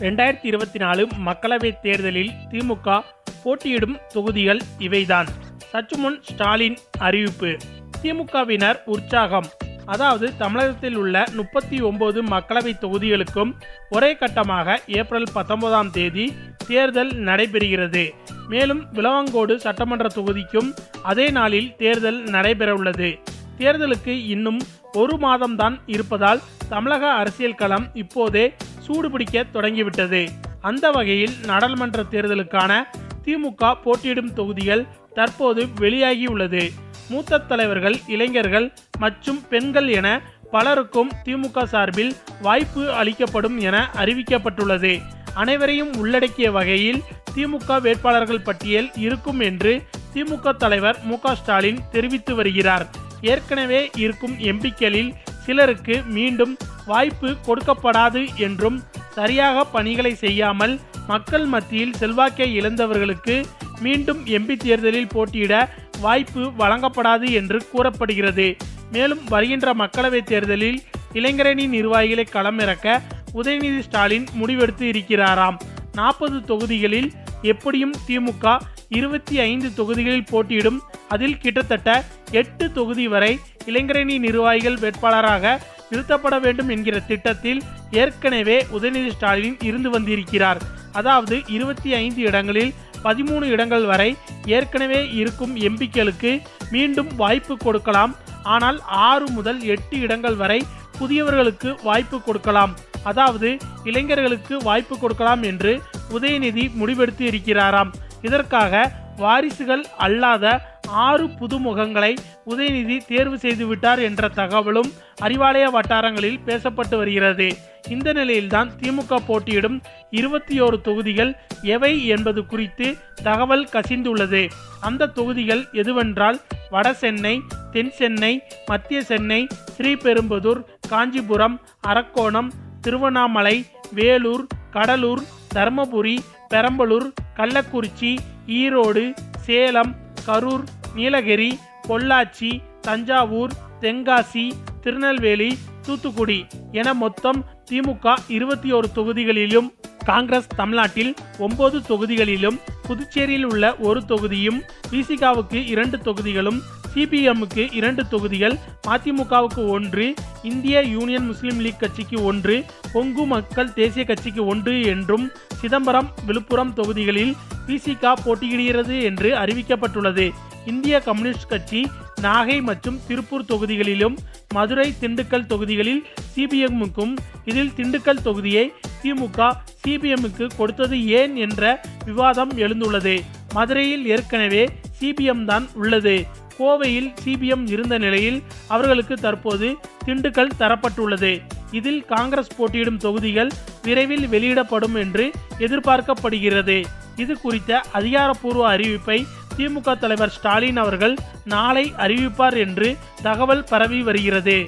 ரெண்டாயிரத்தி இருபத்தி நாலு மக்களவைத் தேர்தலில் திமுக போட்டியிடும் தொகுதிகள் இவைதான். சற்று முன் ஸ்டாலின் அறிவிப்பு. திமுகவினர் உற்சாகம். அதாவது தமிழகத்தில் உள்ள முப்பத்தி ஒன்பது மக்களவை தொகுதிகளுக்கும் ஒரே கட்டமாக ஏப்ரல் பத்தொன்பதாம் தேதி தேர்தல் நடைபெறுகிறது. மேலும் விளவங்கோடு சட்டமன்ற தொகுதிக்கும் அதே நாளில் தேர்தல் நடைபெறவுள்ளது. தேர்தலுக்கு இன்னும் ஒரு மாதம்தான் இருப்பதால் தமிழக அரசியல் களம் இப்போதே சூடு பிடிக்க தொடங்கிவிட்டது. அந்த வகையில் நாடாளுமன்ற தேர்தலுக்கான திமுக போட்டியிடும் தொகுதிகள் தற்போது வெளியாகியுள்ளது. மூத்த தலைவர்கள் இளைஞர்கள் மற்றும் பெண்கள் என பலருக்கும் திமுக சார்பில் வாய்ப்பு அளிக்கப்படும் என அறிவிக்கப்பட்டுள்ளது. அனைவரையும் உள்ளடக்கிய வகையில் திமுக வேட்பாளர்கள் பட்டியல் இருக்கும் என்று திமுக தலைவர் மு ஸ்டாலின் தெரிவித்து வருகிறார். ஏற்கனவே இருக்கும் எம்பிக்களில் சிலருக்கு மீண்டும் வாய்ப்பு கொடுக்கப்படாது என்றும் சரியாக பணிகளை செய்யாமல் மக்கள் மத்தியில் செல்வாக்கை இழந்தவர்களுக்கு மீண்டும் எம்பி தேர்தலில் போட்டியிட வாய்ப்பு வழங்கப்படாது என்று கூறப்படுகிறது. மேலும் வருகின்ற மக்களவைத் தேர்தலில் இளைஞரணி நிர்வாகிகளை களமிறக்க உதயநிதி ஸ்டாலின் முடிவெடுத்து இருக்கிறாராம். நாற்பது தொகுதிகளில் எப்படியும் திமுக இருபத்தி ஐந்து தொகுதிகளில் போட்டியிடும். அதில் கிட்டத்தட்ட எட்டு தொகுதி வரை இளைஞரணி நிர்வாகிகள் வேட்பாளராக நிறுத்தப்பட வேண்டும் என்கிற திட்டத்தில் ஏற்கனவே உதயநிதி ஸ்டாலின் இருந்து வந்திருக்கிறார். அதாவது இருபத்தி ஐந்து இடங்களில் பதிமூணு இடங்கள் வரை ஏற்கனவே இருக்கும் எம்பிக்களுக்கு மீண்டும் வாய்ப்பு கொடுக்கலாம். ஆனால் ஆறு முதல் எட்டு இடங்கள் வரை புதியவர்களுக்கு வாய்ப்பு கொடுக்கலாம். அதாவது இளைஞர்களுக்கு வாய்ப்பு கொடுக்கலாம் என்று உதயநிதி முடிவெடுத்து இருக்கிறாராம். இதற்காக வாரிசுகள் அல்லாத ஆறு புதுமுகங்களை உதயநிதி தேர்வு செய்துவிட்டார் என்ற தகவலும் அறிவாலய வட்டாரங்களில் பேசப்பட்டு வருகிறது. இந்த நிலையில்தான் திமுக போட்டியிடும் இருபத்தி ஓரு தொகுதிகள் எவை என்பது குறித்து தகவல் கசிந்துள்ளது. அந்த தொகுதிகள் எதுவென்றால் வட சென்னை தென் சென்னை மத்திய சென்னை ஸ்ரீபெரும்புதூர் காஞ்சிபுரம் அரக்கோணம் திருவண்ணாமலை வேலூர் கடலூர் தருமபுரி பெரம்பலூர் கள்ளக்குறிச்சி ஈரோடு சேலம் கரூர் நீலகிரி பொள்ளாச்சி தஞ்சாவூர் தென்காசி திருநெல்வேலி தூத்துக்குடி என மொத்தம் திமுக இருபத்தி ஒரு தொகுதிகளிலும் காங்கிரஸ் தமிழ்நாட்டில் ஒன்பது தொகுதிகளிலும் புதுச்சேரியில் உள்ள ஒரு தொகுதியும் விசிகாவுக்கு இரண்டு தொகுதிகளும் சிபிஎம்முக்கு இரண்டு தொகுதிகள் மதிமுகவுக்கு ஒன்று இந்திய யூனியன் முஸ்லீம் லீக் கட்சிக்கு ஒன்று கொங்கு மக்கள் தேசிய கட்சிக்கு ஒன்று என்றும் சிதம்பரம் விழுப்புரம் தொகுதிகளில் பிசிகா போட்டியிடுகிறது என்று அறிவிக்கப்பட்டுள்ளது. இந்திய கம்யூனிஸ்ட் கட்சி நாகை மற்றும் திருப்பூர் தொகுதிகளிலும் மதுரை திண்டுக்கல் தொகுதிகளில் சிபிஎம்முக்கும் இதில் திண்டுக்கல் தொகுதியை திமுக சிபிஎம்முக்கு கொடுத்தது ஏன் என்ற விவாதம் எழுந்துள்ளது. மதுரையில் ஏற்கனவே சிபிஎம் தான் உள்ளது. கோவையில் சிபிஎம் இருந்த நிலையில் அவர்களுக்கு தற்போது திண்டுக்கல் தரப்பட்டுள்ளது. இதில் காங்கிரஸ் போட்டியிடும் தொகுதிகள் விரைவில் வெளியிடப்படும் என்று எதிர்பார்க்கப்படுகிறது. இது குறித்த அதிகாரப்பூர்வ அறிவிப்பை திமுக தலைவர் ஸ்டாலின் அவர்கள் நாளை அறிவிப்பார் என்று தகவல் பரவி வருகிறது.